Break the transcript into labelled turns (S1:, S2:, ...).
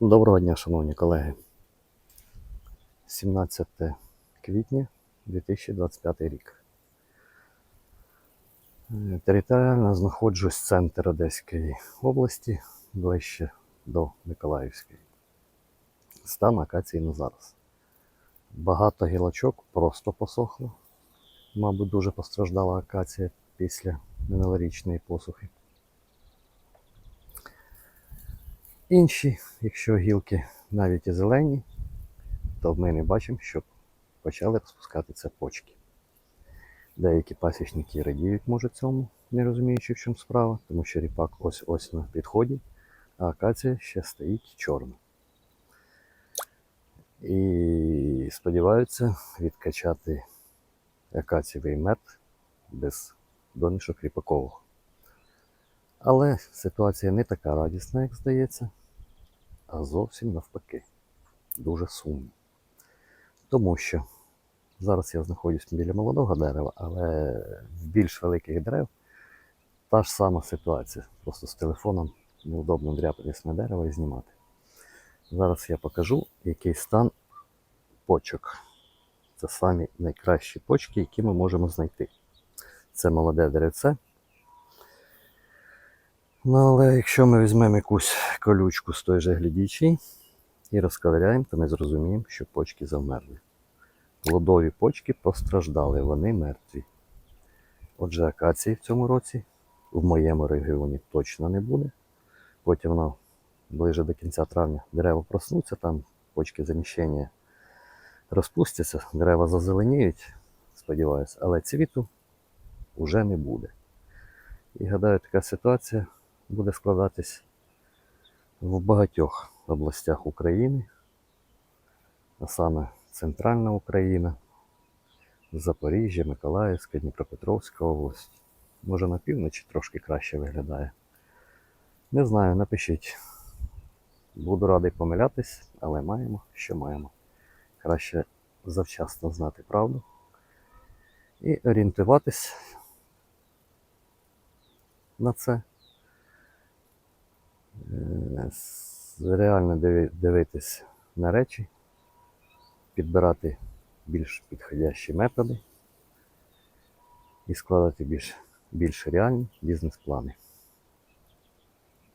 S1: Доброго дня, шановні колеги. 17 квітня 2025 рік. Е, Територіально знаходжусь центр Одеської області, ближче до Миколаївської. Стан акації на зараз. Багато гілочок просто посохло. Мабуть, дуже постраждала акація після минулорічної посухи. Інші, якщо гілки навіть і зелені, то ми не бачимо, щоб почали розпускатися почки. Деякі пасічники радіють, може, цьому, не розуміючи, в чому справа, тому що ріпак ось-ось на підході, а акація ще стоїть чорна. І сподіваються відкачати акацієвий мед без домішок ріпакового. Але ситуація не така радісна, як здається, а зовсім навпаки. Дуже сумно. Тому що зараз я знаходжусь біля молодого дерева, але в більш великих дерев та ж сама ситуація. Просто з телефоном неудобно дряпатись на дерево і знімати. Зараз я покажу, який стан почок. Це самі найкращі почки, які ми можемо знайти. Це молоде деревце. Ну, але якщо ми візьмемо якусь колючку з той же глядічі і розковиряємо, то ми зрозуміємо, що почки завмерли. Плодові почки постраждали, вони мертві. Отже, акації в цьому році в моєму регіоні точно не буде. Потім воно ближе до кінця травня дерева проснуться, там почки заміщення розпустяться, дерева зазеленіють, сподіваюся, але цвіту вже не буде. І гадаю, така ситуація буде складатись в багатьох областях України, а саме Центральна Україна, Запоріжжя, Миколаївська, Дніпропетровська область. Може на півночі трошки краще виглядає. Не знаю, напишіть. Буду радий помилятись, але маємо, що маємо. Краще завчасно знати правду і орієнтуватись на це. Реально дивитись на речі, підбирати більш підходящі методи і складати більш, більш реальні бізнес-плани.